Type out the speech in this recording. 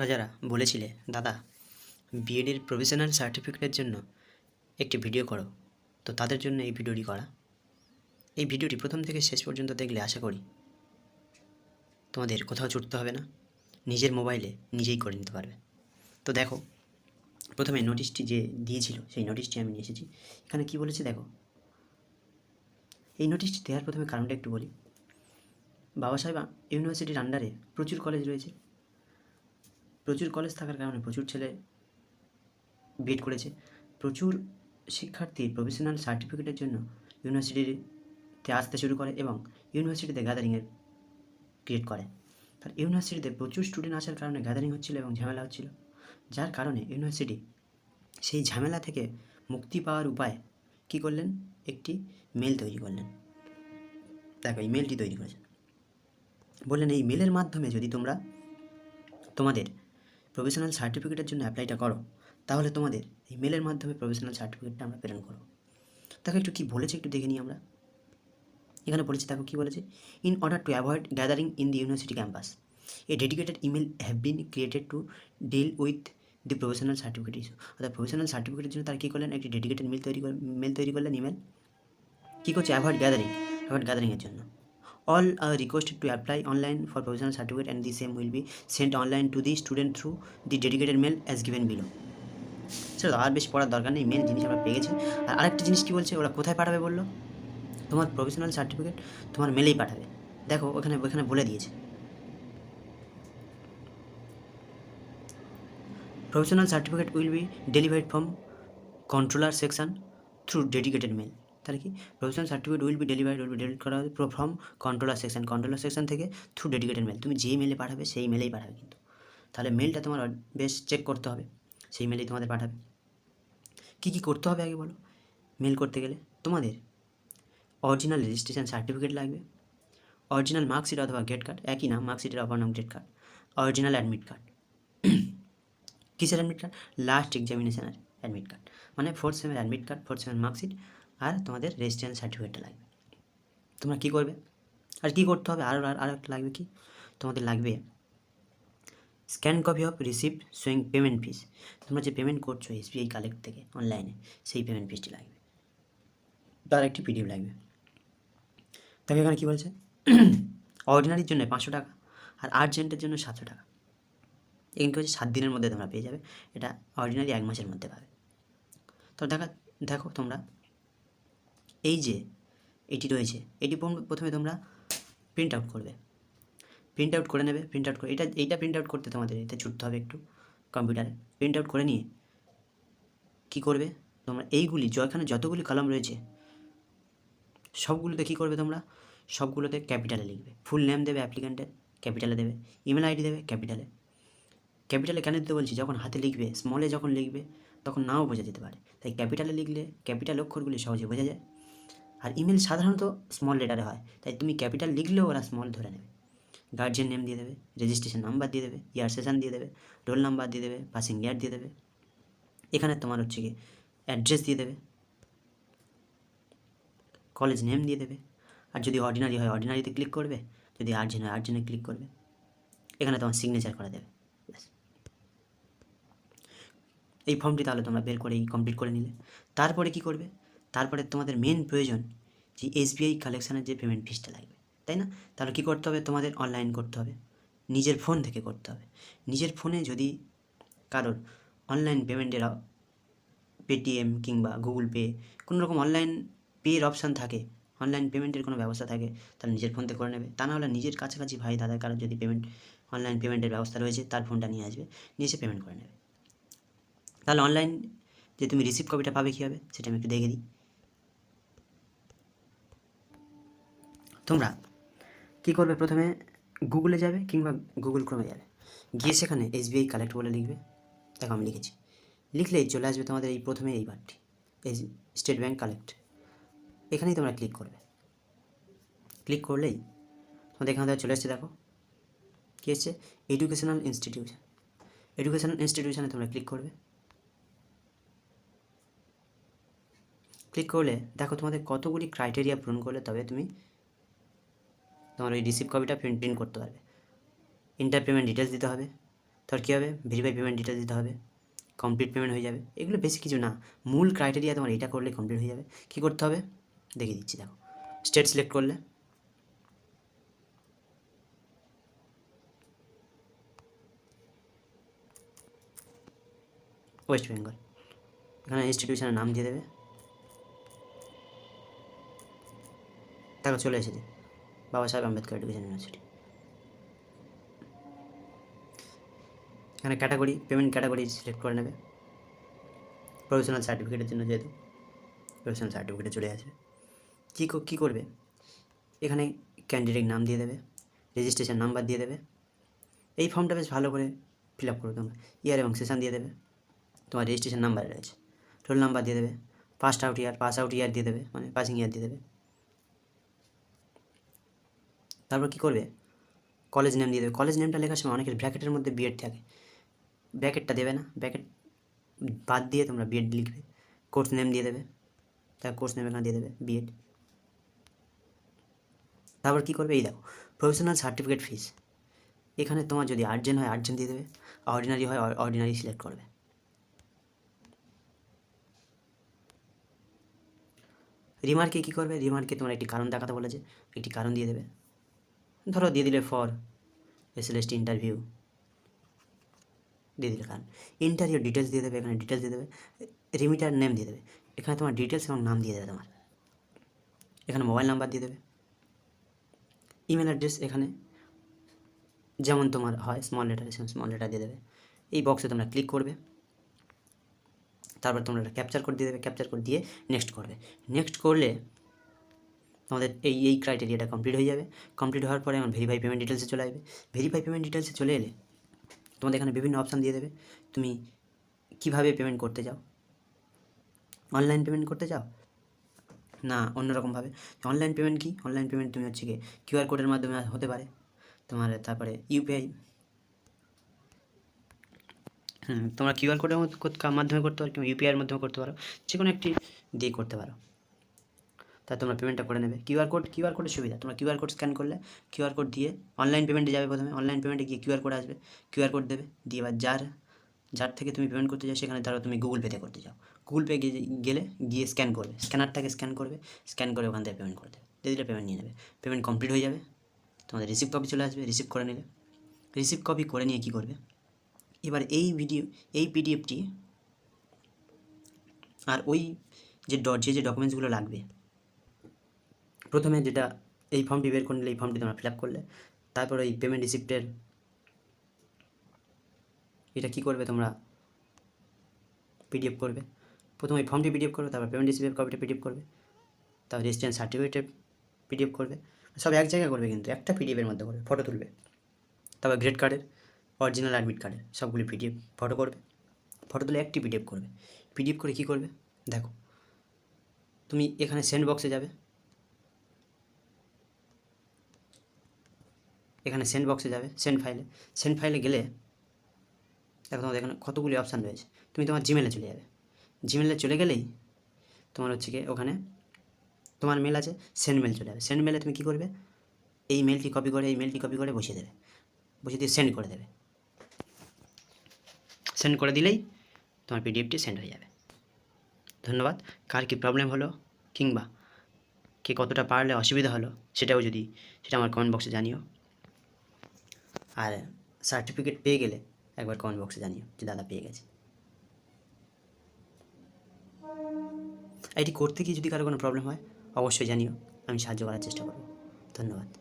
তোমরা যারা বলেছিলে, দাদা বিএডের প্রফেশনাল সার্টিফিকেটের জন্য একটি ভিডিও করো। তো তাদের জন্য এই ভিডিওটি করা। এই ভিডিওটি প্রথম থেকে শেষ পর্যন্ত দেখলে আশা করি তোমাদের কোথাও ছুটতে হবে না। নিজের মোবাইলে নিজেই করে নিতে পারবে। তো দেখো, প্রথমে নোটিশটি যে দিয়েছিল, সেই নোটিশটি আমি নিয়ে এসেছি। এখানে কি বলেছে দেখো? এই নোটিশটি দেওয়ার প্রথমে কারণটা একটু বলি। বাবা সাহেব ইউনিভার্সিটির আন্ডারে প্রচুর কলেজ রয়েছে। প্রচুর কলেজ থাকার কারণে প্রচুর ছেলে বিএড করেছে। প্রচুর শিক্ষার্থী প্রফেশনাল সার্টিফিকেটের জন্য ইউনিভার্সিটিতে আসতে শুরু করে এবং ইউনিভার্সিটিতে গ্যাদারিংয়ের ক্রিয়েট করে। তার ইউনিভার্সিটিতে প্রচুর স্টুডেন্ট আসার কারণে গ্যাদারিং হচ্ছিল এবং ঝামেলা হচ্ছিল। যার কারণে ইউনিভার্সিটি সেই ঝামেলা থেকে মুক্তি পাওয়ার উপায় কী করলেন? একটি মেল তৈরি করলেন। দেখো, এই মেলটি তৈরি করেছেন বললেন, এই মেলের মাধ্যমে যদি তোমরা তোমাদের প্রফেশনাল সার্টিফিকেটের জন্য অ্যাপ্লাইটা করো, তাহলে তোমাদের এই মেলের মাধ্যমে প্রফেশনাল সার্টিফিকেটটা আমরা প্রেরণ করব। তাকে একটু কী বলেছে একটু দেখে নিই আমরা। এখানে বলেছে তাকে কী বলেছে? In order to avoid gathering in the university campus a dedicated email have been created to deal with the professional certificate issue অর্থাৎ প্রফেশনাল সার্টিফিকেটের জন্য তারা কী করলেন? একটি ডেডিকেটেড মেল তৈরি করে মেল তৈরি করলেন ইমেল কী করছে? অ্যাভয়েড গ্যাদারিং অ্যাভয়েড গ্যাদারিংয়ের জন্য। All are requested to apply online for professional certificate and the same will be sent online to the student through the dedicated mail as given below. চলো আর বেশ পড়ার দরকার নেই main জিনিস আমরা পেয়ে গেছি। আর আরেকটা জিনিস কি বলছে, ওরা কোথায় পাঠাবে বলল? তোমার প্রফেশনাল সার্টিফিকেট তোমার মেলেই পাঠাবে। দেখো, ওখানে ওখানে বলে দিয়েছে। Professional certificate will be delivered from controller section through dedicated mail তাহলে কি? Professional certificate will be delivered will be delete করা হবে from controller section controller section থেকে থ্রু ডেডিকেটেড মেল তুমি যেই মেলে পাঠাবে, সেই মেলেই পাঠাবে কিন্তু। তাহলে মেলটা তোমার বেশ চেক করতে হবে, সেই মেলেই তোমাদের পাঠাবে। কী কী করতে হবে আগে বলো? মেল করতে গেলে তোমাদের অরিজিনাল রেজিস্ট্রেশন সার্টিফিকেট লাগবে অরিজিনাল মার্কশিট অথবা গেট কার্ড একই নাম মার্কশিটের অপর নাম gate card original admit card কিসের অ্যাডমিট কার্ড লাস্ট এক্সামিনেশনের অ্যাডমিট কার্ড মানে ফোর্থ সেমের অ্যাডমিট কার্ড ফোর্থ সেমের মার্কশিট আর তোমাদের রেজিস্ট্রেশন সার্টিফিকেটটা লাগবে। তোমরা কী করবে? আর কী করতে হবে? আরও আর একটা লাগবে কি? তোমাদের লাগবে scan copy of receipt showing payment fees তোমরা যে পেমেন্ট করছ এসবিআই কালেক্ট থেকে অনলাইনে সেই পেমেন্ট ফিসটি লাগবে। তার একটি পিডিএফ লাগবে। দেখো এখানে কী বলছে? অর্ডিনারির জন্য পাঁচশো টাকা আর আর্জেন্টের জন্য সাতশো টাকা। এখানে হচ্ছে সাত দিনের মধ্যে তোমরা পেয়ে যাবে। এটা অর্ডিনারি এক মাসের মধ্যে পাবে। তো দেখা, দেখো তোমরা এই যে এটি রয়েছে, এটি প্রথমে তোমরা প্রিন্ট আউট করবে। প্রিন্ট আউট করে নেবে প্রিন্ট আউট করে, এটা, এইটা প্রিন্ট আউট করতে তোমাদের এতে ছুটতে হবে একটু কম্পিউটারে। প্রিন্ট আউট করে নিয়ে কী করবে তোমরা, এইগুলি যেখানে যতগুলি কলম রয়েছে, সবগুলোতে কী করবে তোমরা? সবগুলোতে ক্যাপিটালে লিখবে। ফুল নেম দেবে অ্যাপ্লিক্যান্টের ক্যাপিটালে দেবে। ইমেল আইডি দেবে, ক্যাপিটালে। ক্যাপিটালে কেন দিতে বলছি? যখন হাতে লিখবে স্মলে যখন লিখবে, তখন নাও বোঝা যেতে পারে। তাই ক্যাপিটালে লিখলে, ক্যাপিটাল অক্ষরগুলি সহজে বোঝা যায়। আর ইমেল সাধারণত স্মল লেটারে হয়। তাই তুমি ক্যাপিটাল লিখলেও ওরা স্মল ধরে নেবে। গার্জিয়ান নেম দিয়ে দেবে রেজিস্ট্রেশন নাম্বার দিয়ে দেবে ইয়ার সেশন দিয়ে দেবে রোল নাম্বার দিয়ে দেবে পাসিং ইয়ার দিয়ে দেবে। এখানে তোমার হচ্ছে কি অ্যাড্রেস দিয়ে দেবে কলেজ নেম দিয়ে দেবে। আর যদি অর্ডিনারি হয় অর্ডিনারিতে ক্লিক করবে, যদি আর্জেন্ট হয় আর্জেন্টে ক্লিক করবে। এখানে তোমার সিগনেচার করে দেবে এই ফর্মটি তাহলে তোমরা বের করেই কমপ্লিট করে নিলে। তারপরে কি করবে? তারপরে তোমাদের মেন প্রয়োজন যে এসবিআই কালেকশানের যে পেমেন্ট ফিসটা লাগবে, তাই না? তাহলে কী করতে হবে? তোমাদের অনলাইন করতে হবে। নিজের ফোন থেকে করতে হবে। নিজের ফোনে যদি কারোর অনলাইন পেমেন্টের পেটিএম কিংবা গুগল পে কোনো রকম অনলাইন পের অপশান থাকে অনলাইন পেমেন্টের কোনো ব্যবস্থা থাকে, তাহলে নিজের ফোন থেকে করে নেবে। তা না হলে নিজের কাছাকাছি ভাই, দাদা, কারোর যদি পেমেন্ট অনলাইন পেমেন্টের ব্যবস্থা রয়েছে, তার ফোনটা নিয়ে আসবে, নিয়ে এসে পেমেন্ট করে নেবে। তাহলে অনলাইন যে তুমি রিসিভ কপিটা পাবে কী হবে সেটা আমি একটু দেখে দিই। তোমরা কী করবে প্রথমে? গুগলে যাবে কিংবা গুগল ক্রমে যাবে। গিয়ে সেখানে এসবিআই কালেক্ট বলে লিখবে। দেখো আমি লিখেছি। লিখলেই চলে আসবে তোমাদের এই প্রথমে এই বারটি। এই স্টেট ব্যাঙ্ক কালেক্ট এখানেই তোমরা ক্লিক করবে। ক্লিক করলেই তোমাদের এখানে চলে এসছে দেখো। কী এসছে? এডুকেশনাল ইনস্টিটিউশন এডুকেশনাল ইনস্টিটিউশনে তোমরা ক্লিক করবে। ক্লিক করলে দেখো তোমাদের কতগুলি ক্রাইটেরিয়া পূরণ করলে তবে তুমি তোমার ওই রিসিভ কপিটা প্রিন্ট করতে পারবে। ইন্টার পেমেন্ট ডিটেলস দিতে হবে। তারপর কী হবে? ভেরিফাই পেমেন্ট ডিটেলস দিতে হবে। কমপ্লিট পেমেন্ট হয়ে যাবে। এগুলো বেশি কিছু না। মূল ক্রাইটেরিয়া তোমার এটা করলে কমপ্লিট হয়ে যাবে। কী করতে হবে? দেখিয়ে দিচ্ছি, দেখো। স্টেট সিলেক্ট করলে। ওয়েস্ট বেঙ্গল এখানে ইনস্টিটিউশনের নাম দিয়ে দেবে। তারপর চলে এসেছে। বাবা সাহেব আম্বেদকর এডুকেশন ইউনিভার্সিটি এখানে ক্যাটাগরি পেমেন্ট ক্যাটাগরি সিলেক্ট করে নেবে। প্রফেশনাল সার্টিফিকেটের জন্য যেহেতু প্রফেশনাল সার্টিফিকেটে চলে আসবে। কী কো- করবে? এখানে ক্যান্ডিডেট নাম দিয়ে দেবে রেজিস্ট্রেশন নাম্বার দিয়ে দেবে। এই ফর্মটা বেশ ভালো করে ফিল আপ করবে তোমরা। ইয়ার এবং সেশন দিয়ে দেবে। তোমার রেজিস্ট্রেশন নাম্বার রয়েছে। রোল নাম্বার দিয়ে দেবে। Pass out year pass out year দিয়ে দেবে। মানে পাসিং ইয়ার দিয়ে দেবে। তারপর কী করবে? কলেজ নেম দিয়ে দেবে। কলেজ নেমটা লেখার সময় অনেকের ব্র্যাকেটের মধ্যে বিএড থাকে। ব্র্যাকেটটা দেবে না। ব্র্যাকেট বাদ দিয়ে তোমরা বিএড লিখবে। কোর্স নেম দিয়ে দেবে। তার কোর্স নেম এখানে দিয়ে দেবে বিএড তারপর কী করবে? এই দেখো প্রফেশনাল সার্টিফিকেট ফিস এখানে তোমার যদি আর্জেন্ট হয় আর্জেন্ট দিয়ে দেবে। অর্ডিনারি হয় অর্ডিনারি সিলেক্ট করবে। রিমার্কে কী করবে? রিমার্কে তোমার একটি কারণ দেখাতে বলেছে। একটি কারণ দিয়ে দেবে। ধরো দিয়ে দিলে ফর এসএলএসটি ইন্টারভিউ দিয়ে দিলে কারণ ইন্টারভিউ ডিটেলস দিয়ে দেবে, এখানে ডিটেলস দিয়ে দেবে রিমিটার নেম দিয়ে দেবে, এখানে তোমার ডিটেলস এবং নাম দিয়ে দেবে তোমার। এখানে মোবাইল নাম্বার দিয়ে দেবে ইমেল অ্যাড্রেস এখানে, যেমন তোমার হয় স্মল লেটার স্মল লেটার দিয়ে দেবে। এই বক্সে তোমরা ক্লিক করবে, তারপর তোমরা ক্যাপচার কোড দিয়ে দেবে ক্যাপচার কোড দিয়ে নেক্সট করবে। নেক্সট করলে তোমাদের এই এই ক্রাইটেরিয়াটা কমপ্লিট হয়ে যাবে। কমপ্লিট হওয়ার পরে আমার ভেরিফাই পেমেন্ট ডিটেলসে চলে আসবে। ভেরিফাই পেমেন্ট ডিটেলসে চলে এলে তোমাদের এখানে বিভিন্ন অপশান দিয়ে দেবে। তুমি কীভাবে পেমেন্ট করতে চাও? অনলাইন পেমেন্ট করতে চাও? না অন্যরকমভাবে অনলাইন পেমেন্ট কি? অনলাইন পেমেন্ট তুমি হচ্ছে কি কিউআর কোডের মাধ্যমে হতে পারে। তোমার তারপরে ইউপিআই তোমরা কিউআর কোডের মাধ্যমে করতে পারো কিংবা ইউপিআইয়ের মাধ্যমে করতে পারো। যে কোনো একটি দিয়ে করতে পারো। তা তোমরা পেমেন্টটা করে নেবে। কিউআর কোড কিউআর কোডের সুবিধা। তোমরা কিউআর কোড স্ক্যান করলে কিউআর কোড দিয়ে অনলাইন পেমেন্টে যাবে প্রথমে। অনলাইন পেমেন্টে গিয়ে কিউআর কোড আসবে। কিউআর কোড দেবে। দিয়ে এবার যার যার থেকে তুমি পেমেন্ট করতে চাও, সেখানে ধরো তুমি গুগল পেতে করতে চাও। গুগল পে গেলে গিয়ে স্ক্যান করবে। স্ক্যানারটাকে স্ক্যান করবে। স্ক্যান করে ওখান থেকে পেমেন্ট করে দেবে। দিয়ে দিলে পেমেন্ট নিয়ে নেবে। পেমেন্ট কমপ্লিট হয়ে যাবে। তোমাদের রিসিভ কপি চলে আসবে। রিসিভ করে নিলে। রিসিভ কপি করে নিয়ে কী করবে? এবার এই ভিডিও এই পিডিএফটি আর ওই যে ড যে যে ডকুমেন্টসগুলো লাগবে প্রথমে যেটা এই ফর্মটি বের করে নিলে এই ফর্মটি তোমরা ফিল আপ করলে, তারপরে ওই পেমেন্ট রিসিপ্টের এটা কী করবে তোমরা? পিডিএফ করবে। প্রথমে এই ফর্মটি পিডিএফ করবে, তারপর পেমেন্ট রিসিপ্টের কপিটা পিডিএফ করবে, তারপর রেজিস্ট্রেশন সার্টিফিকেটের পিডিএফ করবে। সব এক জায়গায় করবে কিন্তু, একটা পিডিএফের মধ্যে করবে ফটো তুলবে। তারপর গ্রেড কার্ডের অরিজিনাল অ্যাডমিট কার্ডের সবগুলি পিডিএফ ফটো করবে। ফটো তুলে একটি পিডিএফ করবে। পিডিএফ করে কী করবে? দেখো, তুমি এখানে সেন্ড বক্সে যাবে এখানে সেন্ড বক্সে যাবে সেন্ড ফাইলে সেন্ড ফাইলে গেলে দেখো তোমাদের এখানে কতগুলি অপশান রয়েছে। তুমি তোমার জিমেলে চলে যাবে। জিমেলে চলে গেলেই তোমার হচ্ছে গিয়ে ওখানে তোমার মেল আছে সেন্ড মেল চলে যাবে। সেন্ড মেলে তুমি কী করবে? এই মেলটি কপি করে, এই মেলটি কপি করে বসিয়ে দেবে। বসিয়ে দিয়ে সেন্ড করে দেবে। সেন্ড করে দিলেই তোমার পিডিএফটি সেন্ড হয়ে যাবে। ধন্যবাদ। কার কী প্রবলেম হলো, কিংবা কে কতটা পারলে অসুবিধা হলো, সেটাও যদি, সেটা আমার কমেন্ট বক্সে জানিও। আর সার্টিফিকেট পেয়ে গেলে একবার কমেন্ট বক্সে জানিও যে দাদা পেয়ে গেছে। এটি করতে গিয়ে যদি কারও কোনো প্রবলেম হয়, অবশ্যই জানিও, আমি সাহায্য করার চেষ্টা করব। ধন্যবাদ।